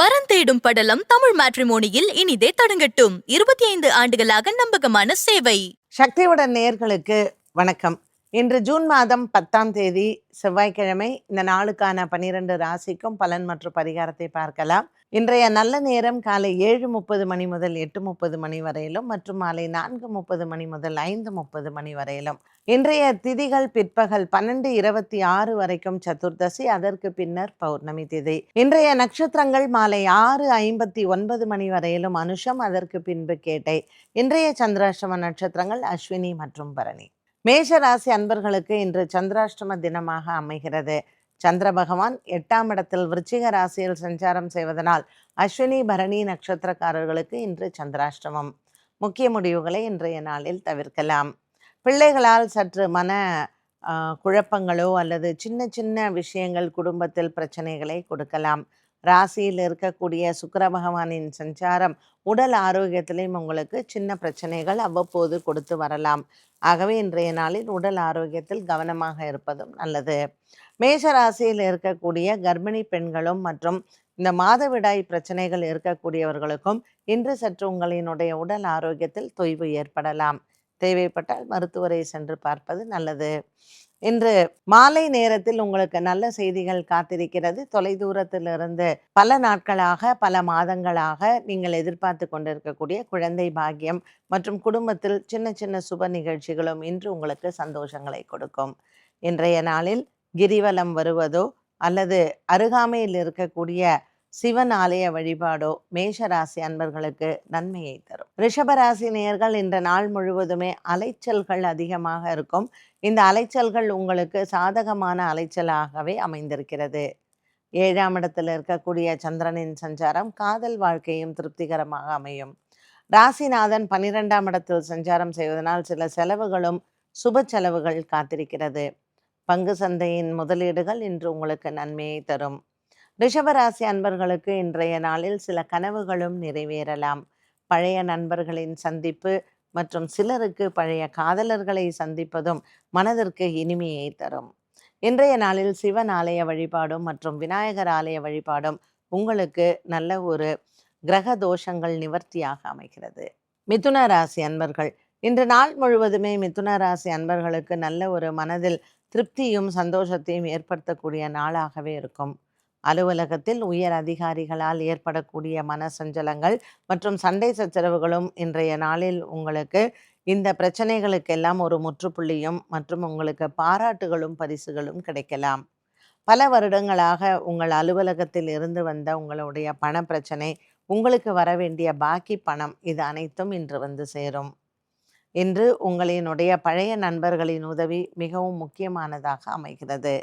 வரன் தேடும் படலம் தமிழ் மேட்ரிமோனியில் இனிதே தொடங்கட்டும். இருபத்தி ஐந்து ஆண்டுகளாக நம்பகமான சேவை. சக்தியுடன் நேயர்களுக்கு வணக்கம். இன்று ஜூன் மாதம் பத்தாம் தேதி செவ்வாய்க்கிழமை இந்த நாளுக்கான பனிரெண்டு ராசிக்கும் பலன் மற்றும் பரிகாரத்தை பார்க்கலாம். இன்றைய நல்ல நேரம் காலை ஏழு முப்பது மணி முதல் எட்டு முப்பது மணி வரையிலும் மற்றும் மாலை நான்கு முப்பது மணி முதல் ஐந்து முப்பது மணி வரையிலும். இன்றைய திதிகள் பிற்பகல் பன்னெண்டு இருபத்தி ஆறு வரைக்கும் சதுர்தசி அதற்கு பின்னர் பௌர்ணமி திதி. இன்றைய நட்சத்திரங்கள் மாலை ஆறு ஐம்பத்தி ஒன்பது மணி வரையிலும் அனுஷம் அதற்கு பின்பு கேட்டை. இன்றைய சந்திராஷ்டம நட்சத்திரங்கள் அஸ்வினி மற்றும் பரணி. மேஷ ராசி அன்பர்களுக்கு இன்று சந்திராஷ்டம தினமாக அமைகிறது. சந்திர பகவான் எட்டாம் இடத்தில் விருச்சிக ராசியில் சஞ்சாரம் செய்வதனால் அஸ்வினி பரணி நட்சத்திரக்காரர்களுக்கு இன்று சந்திராஷ்டமம். முக்கிய முடிவுகளை இன்றைய நாளில் தவிர்க்கலாம். பிள்ளைகளால் சற்று மன குழப்பங்களோ அல்லது சின்ன சின்ன விஷயங்கள் குடும்பத்தில் பிரச்சனைகளை கொடுக்கலாம். ராசியில் இருக்கக்கூடிய சுக்கர பகவானின் சஞ்சாரம் உடல் ஆரோக்கியத்திலையும் உங்களுக்கு சின்ன பிரச்சனைகள் அவ்வப்போது கொடுத்து வரலாம். ஆகவே இன்றைய நாளில் உடல் ஆரோக்கியத்தில் கவனமாக இருப்பதும் நல்லது. மேஷ ராசியில் இருக்கக்கூடிய கர்ப்பிணி பெண்களும் மற்றும் இந்த மாதவிடாய் பிரச்சனைகள் இருக்கக்கூடியவர்களுக்கும் இன்று சற்று உங்களினுடைய உடல் ஆரோக்கியத்தில் தொய்வு ஏற்படலாம். தேவைப்பட்டால் மருத்துவரை சென்று பார்ப்பது நல்லது. இன்று மாலை நேரத்தில் உங்களுக்கு நல்ல செய்திகள் காத்திருக்கிறது. தொலைதூரத்திலிருந்து பல நாட்களாக பல மாதங்களாக நீங்கள் எதிர்பார்த்து கொண்டிருக்கக்கூடிய குழந்தை பாக்கியம் மற்றும் குடும்பத்தில் சின்ன சின்ன சுப நிகழ்ச்சிகளும் இன்று உங்களுக்கு சந்தோஷங்களை கொடுக்கும். இன்றைய நாளில் கிரிவலம் வருவதோ அல்லது அருகாமையில் இருக்கக்கூடிய சிவன் ஆலய வழிபாடோ மேஷராசி அன்பர்களுக்கு நன்மையை தரும். ரிஷபராசி நேர்கள் இந்த நாள் முழுவதுமே அலைச்சல்கள் அதிகமாக இருக்கும். இந்த அலைச்சல்கள் உங்களுக்கு சாதகமான அலைச்சலாகவே அமைந்திருக்கிறது. ஏழாம் இடத்தில் இருக்கக்கூடிய சந்திரனின் சஞ்சாரம் காதல் வாழ்க்கையும் திருப்திகரமாக அமையும். ராசிநாதன் பன்னிரெண்டாம் இடத்தில் சஞ்சாரம் செய்வதனால் சில செலவுகளும் சுப செலவுகள் காத்திருக்கிறது. பங்கு சந்தையின் முதலீடுகள் இன்று உங்களுக்கு நன்மையை தரும். ரிஷபராசி அன்பர்களுக்கு இன்றைய நாளில் சில கனவுகளும் நிறைவேறலாம். பழைய நண்பர்களின் சந்திப்பு மற்றும் சிலருக்கு பழைய காதலர்களை சந்திப்பதும் மனதிற்கு இனிமையை தரும். இன்றைய நாளில் சிவன் ஆலய வழிபாடும் மற்றும் விநாயகர் ஆலய வழிபாடும் உங்களுக்கு நல்ல ஒரு கிரக தோஷங்கள் நிவர்த்தியாக அமைகிறது. மிதுன ராசி அன்பர்கள் இன்று நாள் முழுவதுமே மிதுன ராசி அன்பர்களுக்கு நல்ல ஒரு மனதில் திருப்தியும் சந்தோஷத்தையும் ஏற்படுத்தக்கூடிய நாளாகவே இருக்கும். அலுவலகத்தில் உயர் அதிகாரிகளால் ஏற்படக்கூடிய மன சஞ்சலங்கள் மற்றும் சண்டை சச்சரவுகளும் இன்றைய நாளில் உங்களுக்கு இந்த பிரச்சனைகளுக்கெல்லாம் ஒரு முற்றுப்புள்ளியும் மற்றும் உங்களுக்கு பாராட்டுகளும் பரிசுகளும் கிடைக்கலாம். பல வருடங்களாக உங்கள் அலுவலகத்தில் இருந்து வந்த உங்களுடைய பண பிரச்சனை உங்களுக்கு வர வேண்டிய பாக்கி பணம் இது அனைத்தும் இன்று வந்து சேரும். இன்று உங்களினுடைய பழைய நண்பர்களின் உதவி மிகவும் முக்கியமானதாக அமைகிறது.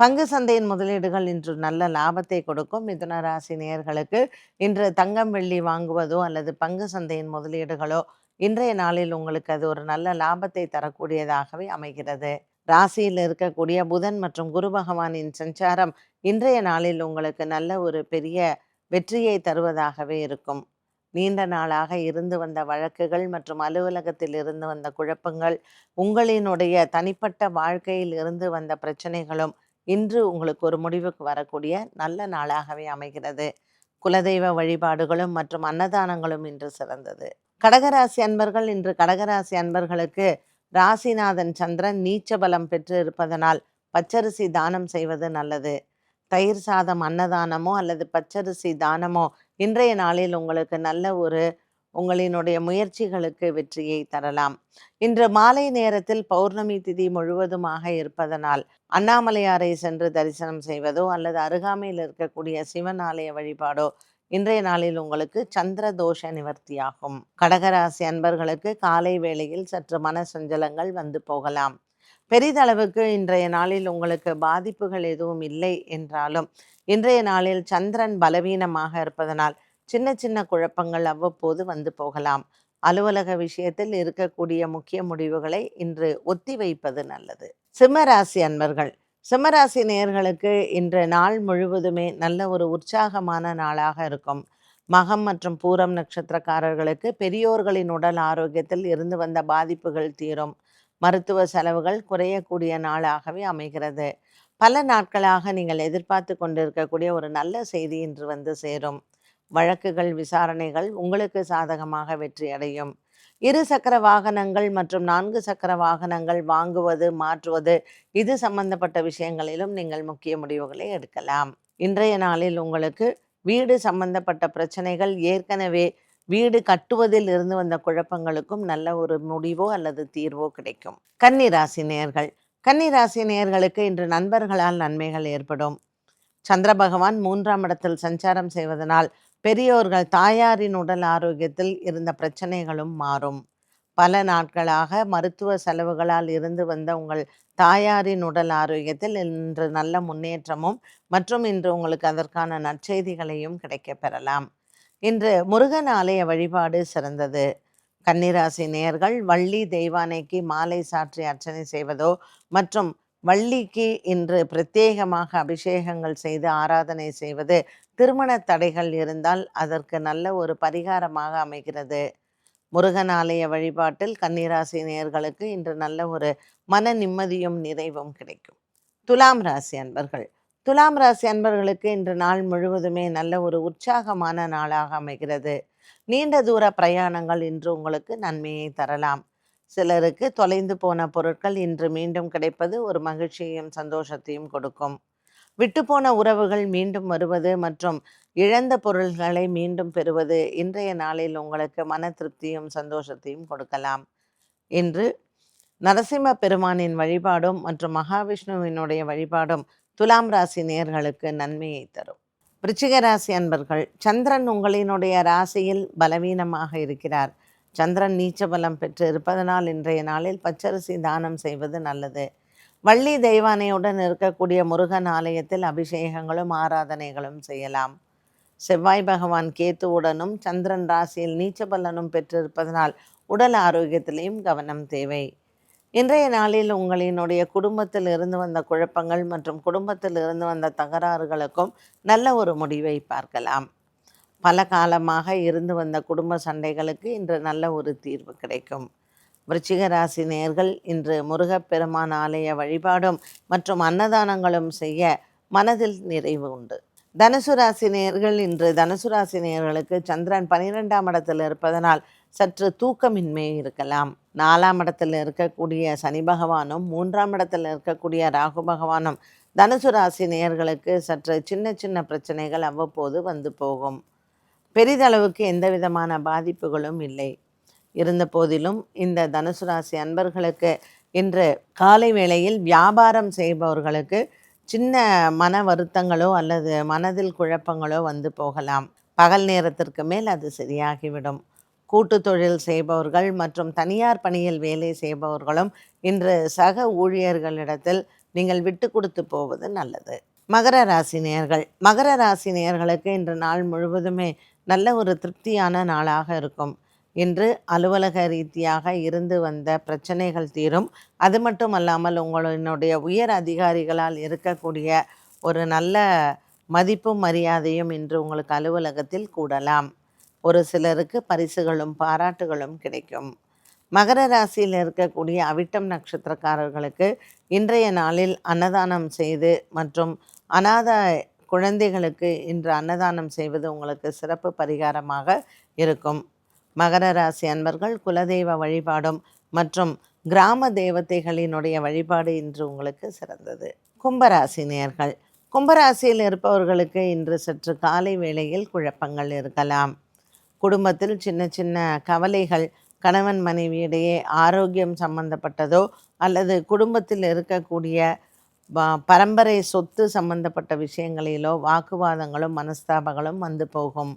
பங்கு சந்தையின் முதலீடுகள் இன்று நல்ல லாபத்தை கொடுக்கும். மிதுன ராசி நேயர்களுக்கு இன்று தங்கம் வெள்ளி வாங்குவதோ அல்லது பங்கு சந்தையின் முதலீடுகளோ இன்றைய நாளில் உங்களுக்கு அது ஒரு நல்ல லாபத்தை தரக்கூடியதாகவே அமைகிறது. ராசியில் இருக்கக்கூடிய புதன் மற்றும் குரு பகவானின் சஞ்சாரம் இன்றைய நாளில் உங்களுக்கு நல்ல ஒரு பெரிய வெற்றியை தருவதாகவே இருக்கும். நீண்ட நாளாக இருந்து வந்த வழக்குகள் மற்றும் அலுவலகத்தில் இருந்து வந்த குழப்பங்கள் உங்களினுடைய தனிப்பட்ட வாழ்க்கையில் இருந்து வந்த பிரச்சனைகளும் இன்று உங்களுக்கு ஒரு முடிவுக்கு வரக்கூடிய நல்ல நாளாகவே அமைகிறது. குலதெய்வ வழிபாடுகளும் மற்றும் அன்னதானங்களும் இன்று சிறந்தது. கடகராசி அன்பர்கள் இன்று கடகராசி அன்பர்களுக்கு ராசிநாதன் சந்திரன் நீச்ச பலம் பெற்று இருப்பதனால் பச்சரிசி தானம் செய்வது நல்லது. தயிர் சாதம் அன்னதானமோ அல்லது பச்சரிசி தானமோ இன்றைய நாளில் உங்களுக்கு நல்ல ஒரு உங்களினுடைய முயற்சிகளுக்கு வெற்றியை தரலாம். இன்று மாலை நேரத்தில் பௌர்ணமி திதி முழுவதுமாக இருப்பதனால் அண்ணாமலையாரை சென்று தரிசனம் செய்வதோ அல்லது அருகாமையில் இருக்கக்கூடிய சிவன் ஆலய வழிபாடோ இன்றைய நாளில் உங்களுக்கு சந்திர தோஷ நிவர்த்தியாகும். கடகராசி அன்பர்களுக்கு காலை வேளையில் சற்று மன சஞ்சலங்கள் வந்து போகலாம். பெரிதளவுக்கு இன்றைய நாளில் உங்களுக்கு பாதிப்புகள் எதுவும் இல்லை என்றாலும் இன்றைய நாளில் சந்திரன் பலவீனமாக இருப்பதனால் சின்ன சின்ன குழப்பங்கள் அவ்வப்போது வந்து போகலாம். அலுவலக விஷயத்தில் இருக்கக்கூடிய முக்கிய முடிவுகளை இன்று ஒத்தி வைப்பது நல்லது. சிம்மராசி அன்பர்கள் சிம்மராசி நேயர்களுக்கு இன்று நாள் முழுவதுமே நல்ல ஒரு உற்சாகமான நாளாக இருக்கும். மகம் மற்றும் பூரம் நட்சத்திரக்காரர்களுக்கு பெரியோர்களின் உடல் ஆரோக்கியத்தில் இருந்து வந்த பாதிப்புகள் தீரும். மருத்துவ செலவுகள் குறையக்கூடிய நாளாகவே அமைகிறது. பல நாட்களாக நீங்கள் எதிர்பார்த்து கொண்டிருக்கக்கூடிய ஒரு நல்ல செய்தி இன்று வந்து சேரும். வழக்குகள் விசாரணைகள் உங்களுக்கு சாதகமாக வெற்றி அடையும். இரு சக்கர வாகனங்கள் மற்றும் நான்கு சக்கர வாகனங்கள் வாங்குவது மாற்றுவது இது சம்பந்தப்பட்ட விஷயங்களிலும் நீங்கள் முக்கிய முடிவுகளை எடுக்கலாம். இன்றைய நாளில் உங்களுக்கு வீடு சம்பந்தப்பட்ட பிரச்சனைகள் ஏற்கனவே வீடு கட்டுவதில் இருந்து வந்த குழப்பங்களுக்கும் நல்ல ஒரு முடிவோ அல்லது தீர்வோ கிடைக்கும். கன்னிராசி நேர்கள். கன்னிராசி நேர்களுக்கு இன்று நண்பர்களால் நன்மைகள் ஏற்படும். சந்திர பகவான் மூன்றாம் இடத்தில் சஞ்சாரம் செய்வதனால் பெரியோர்கள் தாயாரின் உடல் ஆரோக்கியத்தில் இருந்த பிரச்சனைகளும் மாறும். பல நாட்களாக மருத்துவ செலவுகளால் இருந்து வந்த உங்கள் தாயாரின் உடல் ஆரோக்கியத்தில் இன்று நல்ல முன்னேற்றமும் மற்றும் இன்று உங்களுக்கு அதற்கான நற்செய்திகளையும் கிடைக்கப் பெறலாம். இன்று முருகன் ஆலய வழிபாடு சிறந்தது. கன்னிராசி நேயர்கள் வள்ளி தெய்வானைக்கு மாலை சாற்றி அர்ச்சனை செய்வதோ மற்றும் வள்ளிக்கு இன்று பிரத்யேகமாக அபிஷேகங்கள் செய்து ஆராதனை செய்வது திருமண தடைகள் இருந்தால் அதற்கு நல்ல ஒரு பரிகாரமாக அமைகிறது. முருகன் ஆலய வழிபாட்டில் கன்னிராசி நேர்களுக்கு இன்று நல்ல ஒரு மன நிம்மதியும் நிறைவும் கிடைக்கும். துலாம் ராசி அன்பர்கள். துலாம் ராசி அன்பர்களுக்கு இன்று நாள் முழுவதுமே நல்ல ஒரு உற்சாகமான நாளாக அமைகிறது. நீண்ட தூர பிரயாணங்கள் இன்று உங்களுக்கு நன்மையை தரலாம். சிலருக்கு தொலைந்து போன பொருட்கள் இன்று மீண்டும் கிடைப்பது ஒரு மகிழ்ச்சியையும் சந்தோஷத்தையும் கொடுக்கும். விட்டுப்போன உறவுகள் மீண்டும் வருவது மற்றும் இழந்த பொருள்களை மீண்டும் பெறுவது இன்றைய நாளில் உங்களுக்கு மன திருப்தியும் சந்தோஷத்தையும் கொடுக்கலாம். இன்று நரசிம்ம பெருமானின் வழிபாடும் மற்றும் மகாவிஷ்ணுவினுடைய வழிபாடும் துலாம் ராசி நேர்களுக்கு நன்மையை தரும். விருச்சிக ராசி அன்பர்கள் சந்திரன் உங்களினுடைய ராசியில் பலவீனமாக இருக்கிறார். சந்திரன் நீச்ச பலம் பெற்று இருப்பதனால் இன்றைய நாளில் பச்சரிசி தானம் செய்வது நல்லது. வள்ளி தெய்வானையுடன் இருக்கக்கூடிய முருகன் ஆலயத்தில் அபிஷேகங்களும் ஆராதனைகளும் செய்யலாம். செவ்வாய் பகவான் கேத்துவுடனும் சந்திரன் ராசியில் நீச்ச பலனும் பெற்றிருப்பதனால் உடல் ஆரோக்கியத்திலையும் கவனம் தேவை. இன்றைய நாளில் உங்களினுடைய குடும்பத்தில் இருந்து வந்த குழப்பங்கள் மற்றும் குடும்பத்தில் இருந்து வந்த தகராறுகளுக்கும் நல்ல ஒரு முடிவை பார்க்கலாம். பல காலமாக இருந்து வந்த குடும்ப சண்டைகளுக்கு இன்று நல்ல ஒரு தீர்வு கிடைக்கும். விருச்சிக ராசி நேர்கள் இன்று முருகப்பெருமான் ஆலய வழிபாடும் மற்றும் அன்னதானங்களும் செய்ய மனதில் நிறைவு உண்டு. தனுசு ராசி நேர்கள் இன்று தனுசு ராசி நேர்களுக்கு சந்திரன் பனிரெண்டாம் இடத்தில் இருப்பதனால் சற்று தூக்கமின்மை இருக்கலாம். நாலாம் இடத்தில் இருக்கக்கூடிய சனி பகவானும் மூன்றாம் இடத்தில் இருக்கக்கூடிய ராகு பகவானும் தனுசு ராசி நேயர்களுக்கு சற்று சின்ன சின்ன பிரச்சனைகள் அவ்வப்போது வந்து போகும். பெரிதளவுக்கு எந்த விதமான பாதிப்புகளும் இல்லை. இருந்த போதிலும் இந்த தனுசு ராசி அன்பர்களுக்கு இன்று காலை வேளையில் வியாபாரம் செய்பவர்களுக்கு சின்ன மன வருத்தங்களோ அல்லது மனதில் குழப்பங்களோ வந்து போகலாம். பகல் நேரத்திற்கு மேல் அது சரியாகிவிடும். கூட்டு தொழில் செய்பவர்கள் மற்றும் தனியார் பணியில் வேலை செய்பவர்களும் இன்று சக ஊழியர்களிடத்தில் நீங்கள் விட்டு கொடுத்து போவது நல்லது. மகர ராசி நேர்கள் மகர ராசி நேர்களுக்கு இன்று நாள் முழுவதுமே நல்ல ஒரு திருப்தியான நாளாக இருக்கும். இன்று அலுவலக ரீதியாக இருந்து வந்த பிரச்சனைகள் தீரும். அது மட்டும் அல்லாமல் உங்களினுடைய உயர் அதிகாரிகளால் இருக்கக்கூடிய ஒரு நல்ல மதிப்பும் மரியாதையும் இன்று உங்களுக்கு அலுவலகத்தில் கூடலாம். ஒரு சிலருக்கு பரிசுகளும் பாராட்டுகளும் கிடைக்கும். மகர ராசியில் இருக்கக்கூடிய அவிட்டம் நட்சத்திரக்காரர்களுக்கு இன்றைய நாளில் அன்னதானம் செய்து மற்றும் அநாத குழந்தைகளுக்கு இன்று அன்னதானம் செய்வது உங்களுக்கு சிறப்பு பரிகாரமாக இருக்கும். மகர ராசி அன்பர்கள் குலதெய்வ வழிபாடும் மற்றும் கிராம தேவதைகளினுடைய வழிபாடு இன்று உங்களுக்கு சிறந்தது. கும்பராசி நேர்கள். கும்பராசியில் இருப்பவர்களுக்கு இன்று சற்று காலை வேளையில் குழப்பங்கள் இருக்கலாம். குடும்பத்தில் சின்ன சின்ன கவலைகள் கணவன் மனைவியிடையே ஆரோக்கியம் சம்பந்தப்பட்டதோ அல்லது குடும்பத்தில் இருக்கக்கூடிய பரம்பரை சொத்து சம்பந்தப்பட்ட விஷயங்களிலோ வாக்குவாதங்களும் மனஸ்தாபங்களும் வந்து போகும்.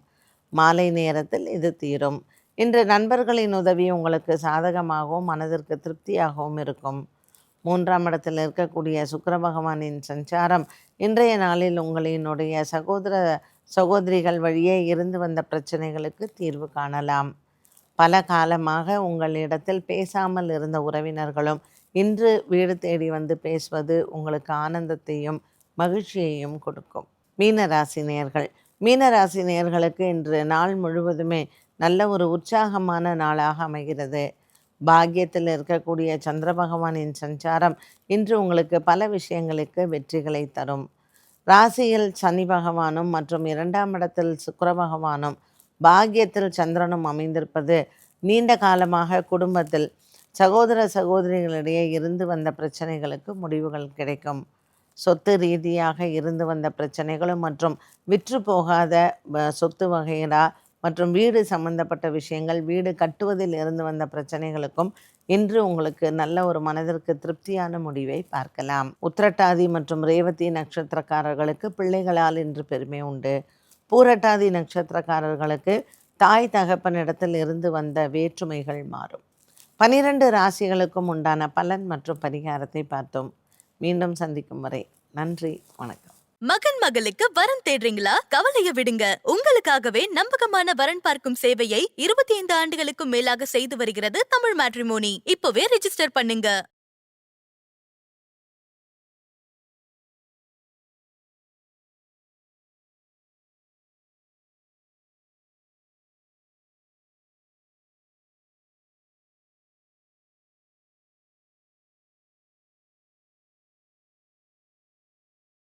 மாலை நேரத்தில் இது தீரும். இன்று நண்பர்களின் உதவி உங்களுக்கு சாதகமாகவும் மனதிற்கு திருப்தியாகவும் இருக்கும். மூன்றாம் இடத்தில் இருக்கக்கூடிய சுக்கர பகவானின் சஞ்சாரம் இன்றைய நாளில் உங்களினுடைய சகோதர சகோதரிகள் வழியே இருந்து வந்த பிரச்சனைகளுக்கு தீர்வு காணலாம். பல காலமாக உங்களிடத்தில் பேசாமல் இருந்த உறவினர்களும் இன்று வீடு தேடி வந்து பேசுவது உங்களுக்கு ஆனந்தத்தையும் மகிழ்ச்சியையும் கொடுக்கும். மீனராசி நேர்கள் மீனராசி நேயர்களுக்கு இன்று நாள் முழுவதுமே நல்ல ஒரு உற்சாகமான நாளாக அமைகிறது. பாக்கியத்தில் இருக்கக்கூடிய சந்திர பகவானின் சஞ்சாரம் இன்று உங்களுக்கு பல விஷயங்களுக்கு வெற்றிகளை தரும். ராசியில் சனி பகவானும் மற்றும் இரண்டாம் இடத்தில் சுக்கர பகவானும் பாக்கியத்தில் சந்திரனும் அமைந்திருப்பது நீண்ட காலமாக குடும்பத்தில் சகோதர சகோதரிகளிடையே இருந்து வந்த பிரச்சனைகளுக்கு முடிவுகள் கிடைக்கும். சொத்து ரீதியாக இருந்து வந்த பிரச்சனைகளும் மற்றும் விற்று போகாத சொத்து வகைரா மற்றும் வீடு சம்பந்தப்பட்ட விஷயங்கள் வீடு கட்டுவதில் இருந்து வந்த பிரச்சனைகளுக்கும் இன்று உங்களுக்கு நல்ல ஒரு மனதிற்கு திருப்தியான முடிவை பார்க்கலாம். உத்திரட்டாதி மற்றும் ரேவதி நட்சத்திரக்காரர்களுக்கு பிள்ளைகளால் இன்று பெருமை உண்டு. பூரட்டாதி நட்சத்திரக்காரர்களுக்கு தாய் தகப்பனிடத்தில் இருந்து வந்த வேற்றுமைகள் மாறும். பனிரெண்டு ராசிகளுக்கும் உண்டான பலன் மற்றும் பரிகாரத்தை பார்த்தோம். மீண்டும் சந்திக்கும் வரை நன்றி வணக்கம். மகன் மகளுக்கு வரன் தேடுறீங்களா? கவலைய விடுங்க. உங்களுக்காகவே நம்பகமான வரன் பார்க்கும் சேவையை இருபத்தி ஐந்து ஆண்டுகளுக்கும் மேலாக செய்து வருகிறது தமிழ் மேட்ரிமோனி. இப்பவே ரிஜிஸ்டர் பண்ணுங்க.